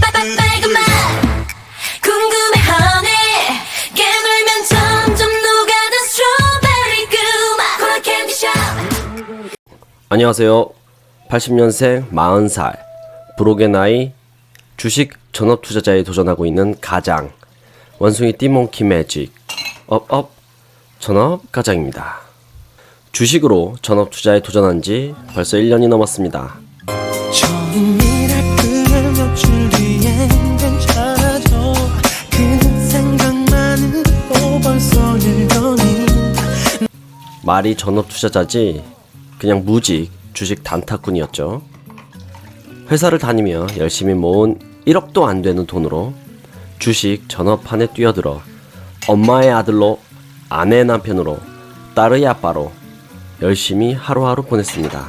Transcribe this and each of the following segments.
빨간 맛 궁금해 honey 깨물면 점점 녹아든 스트로베리 그맛 코라 캔디 샵 안녕하세요. 80년생 40살 브로게 나이 주식 전업 투자자에 도전하고 있는 가장 원숭이 띠몽키 매직 업업 전업 가장입니다. 주식으로 전업 투자에 도전한 지 벌써 1년이 넘었습니다. 말이 전업 투자자지 그냥 무직 주식 단타꾼이었죠. 회사를 다니며 열심히 모은 1억도 안 되는 돈으로 주식 전업판에 뛰어들어 엄마의 아들로 아내의 남편으로 딸의 아빠로 열심히 하루하루 보냈습니다.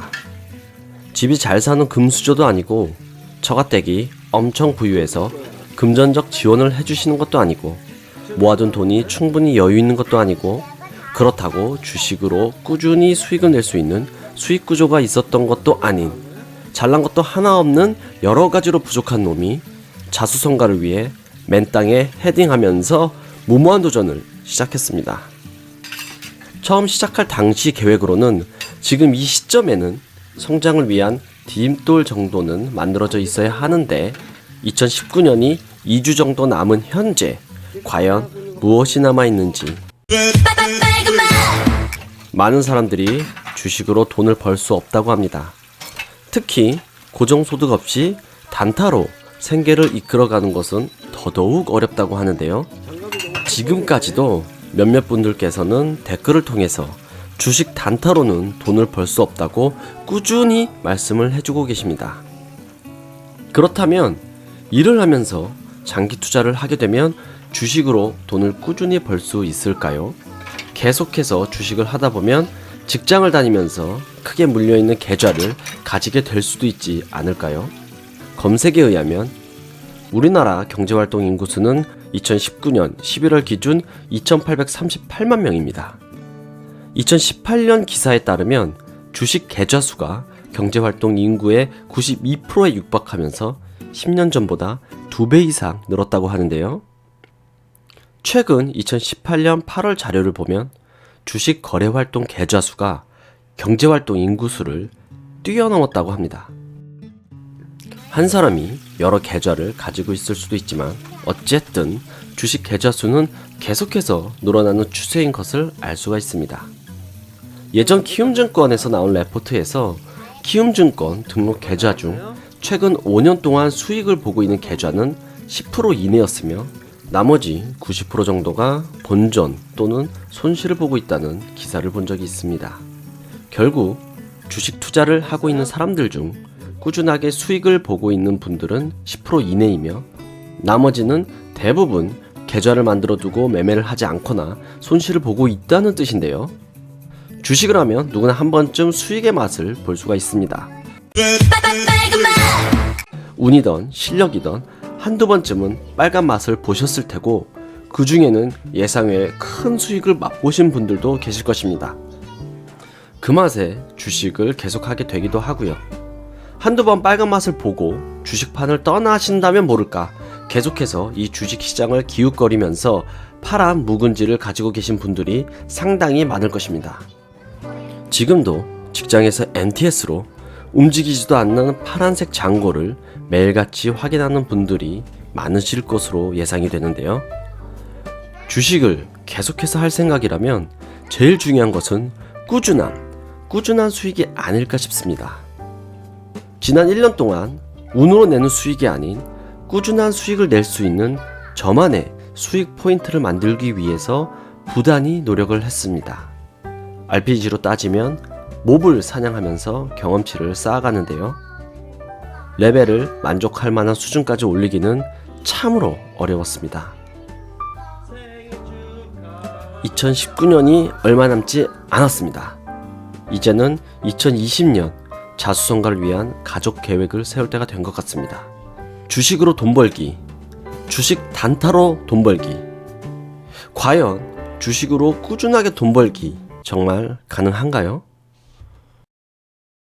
집이 잘 사는 금수저도 아니고 처가댁이 엄청 부유해서 금전적 지원을 해주시는 것도 아니고 모아둔 돈이 충분히 여유 있는 것도 아니고 그렇다고 주식으로 꾸준히 수익을 낼 수 있는 수익 구조가 있었던 것도 아닌 잘난 것도 하나 없는 여러 가지로 부족한 놈이 자수성가를 위해 맨 땅에 헤딩하면서 무모한 도전을 시작했습니다. 처음 시작할 당시 계획으로는 지금 이 시점에는 성장을 위한 디딤돌 정도는 만들어져 있어야 하는데 2019년이 2주 정도 남은 현재 과연 무엇이 남아 있는지 많은 사람들이 주식으로 돈을 벌 수 없다고 합니다. 특히 고정소득 없이 단타로 생계를 이끌어가는 것은 더더욱 어렵다고 하는데요. 지금까지도 몇몇 분들께서는 댓글을 통해서 주식 단타로는 돈을 벌 수 없다고 꾸준히 말씀을 해주고 계십니다. 그렇다면 일을 하면서 장기 투자를 하게 되면 주식으로 돈을 꾸준히 벌 수 있을까요? 계속해서 주식을 하다 보면 직장을 다니면서 크게 물려있는 계좌를 가지게 될 수도 있지 않을까요? 검색에 의하면 우리나라 경제활동 인구수는 2019년 11월 기준 2,838만 명입니다. 2018년 기사에 따르면 주식 계좌 수가 경제활동 인구의 92%에 육박하면서 10년 전보다 2배 이상 늘었다고 하는데요. 최근 2018년 8월 자료를 보면 주식 거래 활동 계좌 수가 경제 활동 인구 수를 뛰어넘었다고 합니다. 한 사람이 여러 계좌를 가지고 있을 수도 있지만 어쨌든 주식 계좌 수는 계속해서 늘어나는 추세인 것을 알 수가 있습니다. 예전 키움증권에서 나온 레포트에서 키움증권 등록 계좌 중 최근 5년 동안 수익을 보고 있는 계좌는 10% 이내였으며 나머지 90% 정도가 본전 또는 손실을 보고 있다는 기사를 본 적이 있습니다. 결국 주식 투자를 하고 있는 사람들 중 꾸준하게 수익을 보고 있는 분들은 10% 이내이며 나머지는 대부분 계좌를 만들어 두고 매매를 하지 않거나 손실을 보고 있다는 뜻인데요. 주식을 하면 누구나 한 번쯤 수익의 맛을 볼 수가 있습니다. 운이던 실력이던 한두 번쯤은 빨간 맛을 보셨을 테고 그 중에는 예상 외에 큰 수익을 맛보신 분들도 계실 것입니다. 그 맛에 주식을 계속하게 되기도 하고요. 한두 번 빨간 맛을 보고 주식판을 떠나신다면 모를까 계속해서 이 주식 시장을 기웃거리면서 파란 묵은지를 가지고 계신 분들이 상당히 많을 것입니다. 지금도 직장에서 NTS로 움직이지도 않는 파란색 잔고를 매일같이 확인하는 분들이 많으실 것으로 예상이 되는데요. 주식을 계속해서 할 생각이라면 제일 중요한 것은 꾸준함, 꾸준한 수익이 아닐까 싶습니다. 지난 1년 동안 운으로 내는 수익이 아닌 꾸준한 수익을 낼 수 있는 저만의 수익 포인트를 만들기 위해서 부단히 노력을 했습니다. RPG로 따지면 몹을 사냥하면서 경험치를 쌓아가는데요. 레벨을 만족할 만한 수준까지 올리기는 참으로 어려웠습니다. 2019년이 얼마 남지 않았습니다. 이제는 2020년 자수성가를 위한 가족 계획을 세울 때가 된 것 같습니다. 주식으로 돈 벌기, 주식 단타로 돈 벌기. 과연 주식으로 꾸준하게 돈 벌기 정말 가능한가요?